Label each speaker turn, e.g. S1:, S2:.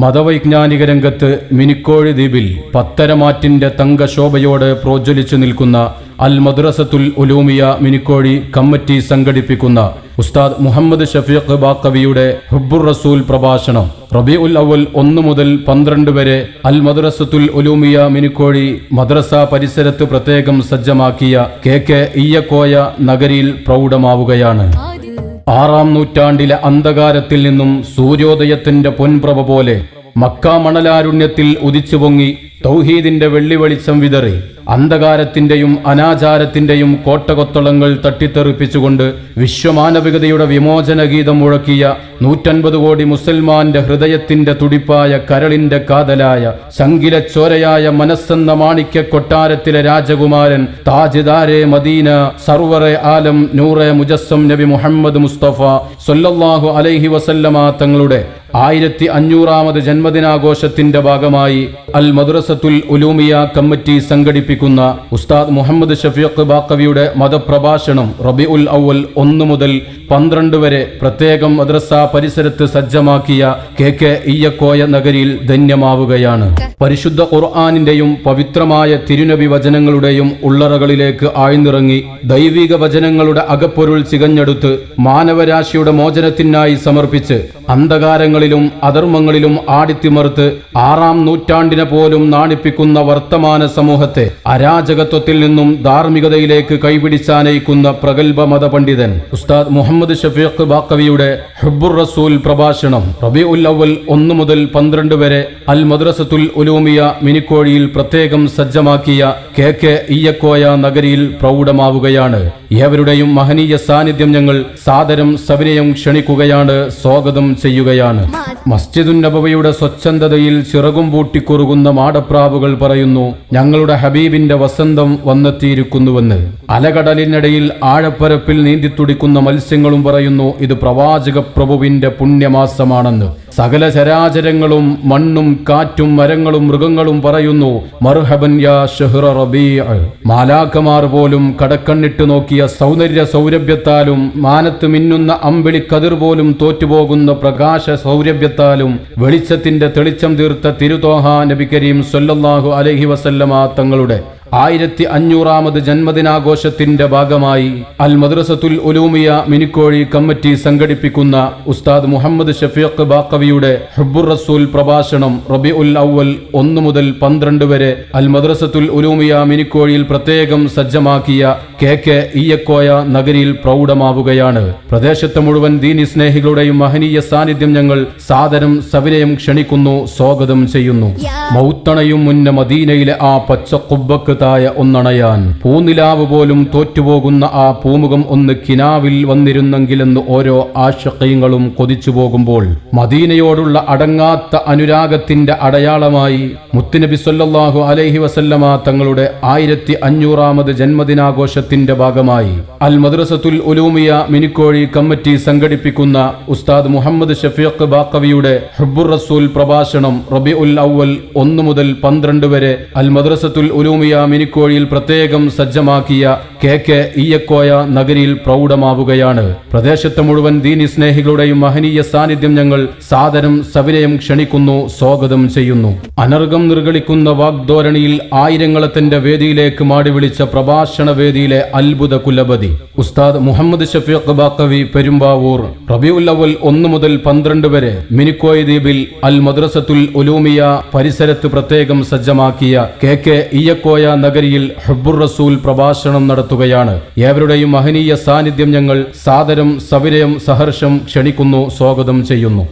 S1: മതവൈജ്ഞാനിക രംഗത്ത് മിനിക്കോഴി ദ്വീപിൽ പത്തരമാറ്റിന്റെ തങ്കശോഭയോട് പ്രോജ്വലിച്ചു നിൽക്കുന്ന അൽ മദ്രസത്തുൽ ഉലൂമിയ മിനിക്കോഴി കമ്മിറ്റി സംഘടിപ്പിക്കുന്ന ഉസ്താദ് മുഹമ്മദ് ഷഫീഖ് ബാക്കവിയുടെ ഹുബുർ റസൂൽ പ്രഭാഷണം. റബി ഉൽ അവൽ ഒന്ന് മുതൽ പന്ത്രണ്ട് വരെ അൽ മദ്രസത്തുൽ ഉലൂമിയ മിനിക്കോഴി മദ്രസ പരിസരത്ത് പ്രത്യേകം സജ്ജമാക്കിയ കെ കെ ഇയ്യക്കോയ നഗരിയിൽ പ്രൗഢമാവുകയാണ്. ആറാം നൂറ്റാണ്ടിലെ അന്ധകാരത്തിൽ നിന്നും സൂര്യോദയത്തിന്റെ പൊൻപ്രഭ പോലെ മക്ക മണലാരുണ്യത്തിൽ ഉദിച്ചു പൊങ്ങി തൗഹീദിന്റെ വെള്ളി വെളിച്ചം വിതറി. അന്ധകാരത്തിന്റെയും അനാചാരത്തിന്റെയും കോട്ടകൊത്തളങ്ങൾ തട്ടിത്തെറിപ്പിച്ചുകൊണ്ട് വിശ്വമാനവികതയുടെ വിമോചന ഗീതം മുഴക്കിയ നൂറ്റൻപത് കോടി മുസൽമാന്റെ ഹൃദയത്തിന്റെ തുടിപ്പായ കരളിന്റെ കാതലായ ശങ്കിലച്ചോരയായ മനസ്സെന്ന മാണിക്യ കൊട്ടാരത്തിലെ രാജകുമാരൻ താജിദാരെ മദീന സർവറെ ആലം നൂറെ മുജസ്സം നബി മുഹമ്മദ് മുസ്തഫ സൊല്ലാഹു അലൈഹി വസല്ലമ തങ്ങളുടെ ആയിരത്തി അഞ്ഞൂറാമത് ജന്മദിനാഘോഷത്തിന്റെ ഭാഗമായി അൽ മദ്രസത്തുൽ ഉലൂമിയ കമ്മിറ്റി സംഘടിപ്പിക്കുന്ന ഉസ്താദ് മുഹമ്മദ് ഷഫീഖ് ബാക്കവിയുടെ മതപ്രഭാഷണം റബി ഉൽ അവൽ ഒന്ന് മുതൽ പന്ത്രണ്ട് വരെ പ്രത്യേകം മദ്രസ പരിസരത്ത് സജ്ജമാക്കിയ കെ കെ ഇയ്യക്കോയ നഗരിയിൽ ധന്യമാവുകയാണ്. പരിശുദ്ധ ഖുർആാനിന്റെയും പവിത്രമായ തിരുനബി വചനങ്ങളുടെയും ഉള്ളറകളിലേക്ക് ആഴ്ന്നിറങ്ങി ദൈവിക വചനങ്ങളുടെ അകപ്പൊരുൾ ചികഞ്ഞെടുത്ത് മാനവരാശിയുടെ മോചനത്തിനായി സമർപ്പിച്ച് അന്ധകാരങ്ങളിലും അധർമ്മങ്ങളിലും ആടിത്തിമർത്ത് ആറാം നൂറ്റാണ്ടിനെ പോലും നാണിപ്പിക്കുന്ന വർത്തമാന സമൂഹത്തെ അരാജകത്വത്തിൽ നിന്നും ധാർമ്മികതയിലേക്ക് കൈപിടിച്ചാനയിക്കുന്ന പ്രഗത്ഭ മതപണ്ഡിതൻ ഉസ്താദ് മുഹമ്മദ് ഷഫീഖ് ബാക്കവിയുടെ ഹുബുർ റസൂൽ പ്രഭാഷണം റബി ഉൽ അവൽ ഒന്ന് മുതൽ പന്ത്രണ്ട് വരെ അൽ മദ്രസത്തുൽ ഉലൂമിയ മിനിക്കോഴിയിൽ പ്രത്യേകം സജ്ജമാക്കിയ കെ കെ ഇയ്യക്കോയ നഗരിയിൽ പ്രൗഢമാവുകയാണ്. ഏവരുടെയും മഹനീയ സാന്നിധ്യം ഞങ്ങൾ സാദരം സവിനയം ക്ഷണിക്കുകയാണ് സ്വാഗതം ചെയ്യുകയാണ്. മസ്ജിദുൻ നബവയുടെ സ്വച്ഛന്തതയിൽ ചിറകും പൂട്ടിക്കുറുകുന്ന മാടപ്രാവുകൾ പറയുന്നു ഞങ്ങളുടെ ഹബീബിന്റെ വസന്തം വന്നെത്തിയിരിക്കുന്നുവെന്ന്. അലകടലിനിടയിൽ ആഴപ്പരപ്പിൽ നീന്തിത്തുടിക്കുന്ന മത്സ്യങ്ങളും പറയുന്നു ഇത് പ്രവാചക പ്രഭുവിന്റെ പുണ്യമാസമാണെന്ന്. സകല ചരാചരങ്ങളും മണ്ണും കാറ്റും മരങ്ങളും മൃഗങ്ങളും പറയുന്നു മർഹബൻ യാ മാലാക്കമാർ പോലും കടക്കണ്ണിട്ട് നോക്കിയ സൗന്ദര്യ സൗരഭ്യത്താലും മാനത്ത് മിന്നുന്ന അമ്പിളി കതിർ പോലും തോറ്റുപോകുന്ന പ്രകാശ സൗരഭ്യത്താലും വെളിച്ചത്തിന്റെ തെളിച്ചം തീർത്ത തിരുതോഹ നബി കരീം സൊല്ലാഹു അലൈഹി വസല്ലമ തങ്ങളുടെ ആയിരത്തി അഞ്ഞൂറാമത് ജന്മദിനാഘോഷത്തിന്റെ ഭാഗമായി അൽ മദ്രസത്തുൽ ഒലൂമിയ മിനിക്കോഴി കമ്മിറ്റി സംഘടിപ്പിക്കുന്ന ഉസ്താദ് മുഹമ്മദ് ഷഫീഖ് ബാക്കവിയുടെ ഹബ്ബുർ റസൂൽ പ്രഭാഷണം റബി ഉൽ അവൽ ഒന്ന് മുതൽ പന്ത്രണ്ട് വരെ അൽ മദ്രസത്തുൽ ഒലൂമിയ മിനിക്കോഴിയിൽ പ്രത്യേകം സജ്ജമാക്കിയ കെ കെ ഈയക്കോയ നഗരിയിൽ പ്രൗഢമാവുകയാണ്. പ്രദേശത്തെ മുഴുവൻ ദീനി സ്നേഹികളുടെയും മഹനീയ സാന്നിധ്യം ഞങ്ങൾ സാദരം സവിനയം ക്ഷണിക്കുന്നു സ്വാഗതം ചെയ്യുന്നു. മൗത്തണയും മുന്ന മദീനയിലെ ആ പച്ചക്കുബ്ബക്ക് തായ ഒന്നണയാൻ. പൂനിലാവ് പോലും തോറ്റുപോകുന്ന ആ പൂമുഖം ഒന്ന് കിനാവിൽ വന്നിരുന്നെങ്കിലെന്ന് ഓരോ ആശക്കയങ്ങളും കൊതിച്ചു പോകുമ്പോൾ മദീനയോടുള്ള അടങ്ങാത്ത അനുരാഗത്തിന്റെ അടയാളമായി മുത്തുനബി സൊല്ലാഹു അലൈഹി വസല്ലമ തങ്ങളുടെ ആയിരത്തി അഞ്ഞൂറാമത് ജന്മദിനാഘോഷത്തിന്റെ ഭാഗമായി അൽ മദ്രസത്തുൽ ഉലൂമിയ മിനിക്കോഴി കമ്മിറ്റി സംഘടിപ്പിക്കുന്ന ഉസ്താദ് മുഹമ്മദ് ഷഫീഖ് ബാക്കവിയുടെ ഹബ്ബുർ റസൂൽ പ്രഭാഷണം റബി ഉൽ അവൽ ഒന്ന് മുതൽ പന്ത്രണ്ട് വരെ അൽ മദ്രസത്തുൽ ഉലൂമിയ മിനിക്കോഴിയിൽ പ്രത്യേകം സജ്ജമാക്കിയ കെ കെ ഈയക്കോയ നഗരിയിൽ പ്രൗഢമാവുകയാണ്. പ്രദേശത്ത് മുഴുവൻ ദീനി സ്നേഹികളുടെയും മഹനീയ സാന്നിധ്യം ഞങ്ങൾ സാദരം സവിനയം ക്ഷണിക്കുന്നു സ്വാഗതം ചെയ്യുന്നു. അനർഘം നിർഗളിക്കുന്ന വാഗ്ധോരണിയിൽ ആയിരങ്ങളെ തന്റെ വേദിയിലേക്ക് മാടി വിളിച്ച പ്രഭാഷണ വേദിയിലെ അത്ഭുത കുലപതി ഉസ്താദ് മുഹമ്മദ് ഷഫീഖ് ബാക്കവി പെരുമ്പാവൂർ റബിയുൽ അവൽ ഒന്ന് മുതൽ പന്ത്രണ്ട് വരെ മിനിക്കോയ് ദ്വീപിൽ അൽ മദ്രസത്തുൽ ഒലൂമിയ പരിസരത്ത് പ്രത്യേകം സജ്ജമാക്കിയ കെ കെ ഇയ്യക്കോയ നഗരിയിൽ ഹബ്ബുർ റസൂൽ പ്രഭാഷണം നടത്തുകയാണ്. ഏവരുടെയും മഹനീയ സാന്നിധ്യം ഞങ്ങൾ സാദരം സവിനയം സഹർഷം ക്ഷണിക്കുന്നു സ്വാഗതം ചെയ്യുന്നു.